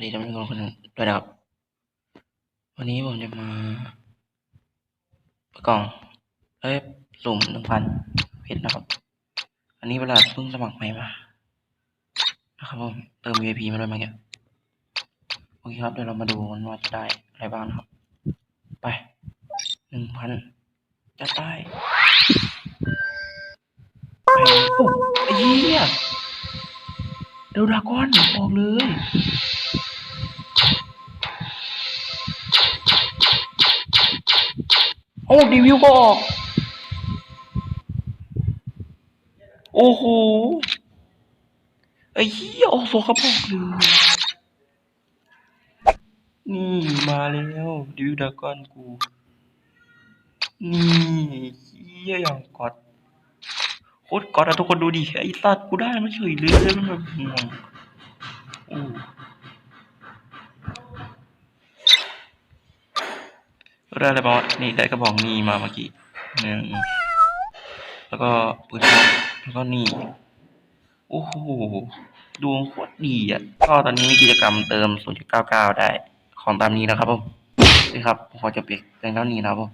คนคนหนึ่งด้วยนะครับ วันนี้ผมจะมาประกองเอ้ยสุ่มหนึ่งพันเพชรนะครับ อันนี้เวลาเพิ่งสมัครใหม่มา นะครับผม เติม VIP มาด้วยเมื่อกี้โอเคครับ เดี๋ยวเรามาดูกันว่าจะได้อะไรบ้างนะครับ ไปหนึ่งพันจะได้ไปโอ้ไอเหี้ยเดลดราก้อนออกเลย โอ้รีวิวก็ออก โอ้โห ไอ้เหี้ยออกโซครับออกเลยนี่มาแล้วรีวิวดากอนกู นี่เหี้ยอย่างกอดโคตรกอดอะทุกคนดูดิไอ้สัตว์กูได้มาเฉยเลยมันแบบห่วงโอ้ ได้อะไรบ้างวะนี่ได้กระบอกนี่มาเมื่อกี้หนึ่งแล้วก็ปืนพกแล้วก็นี่ โอ้โหดวงโคตรดีอะ ก็ตอนนี้มีกิจกรรมเติม 0.99 ได้ ของตามนี้นะครับผมนี่ครับผมขอจบเพียงเท่านี้นะครับผม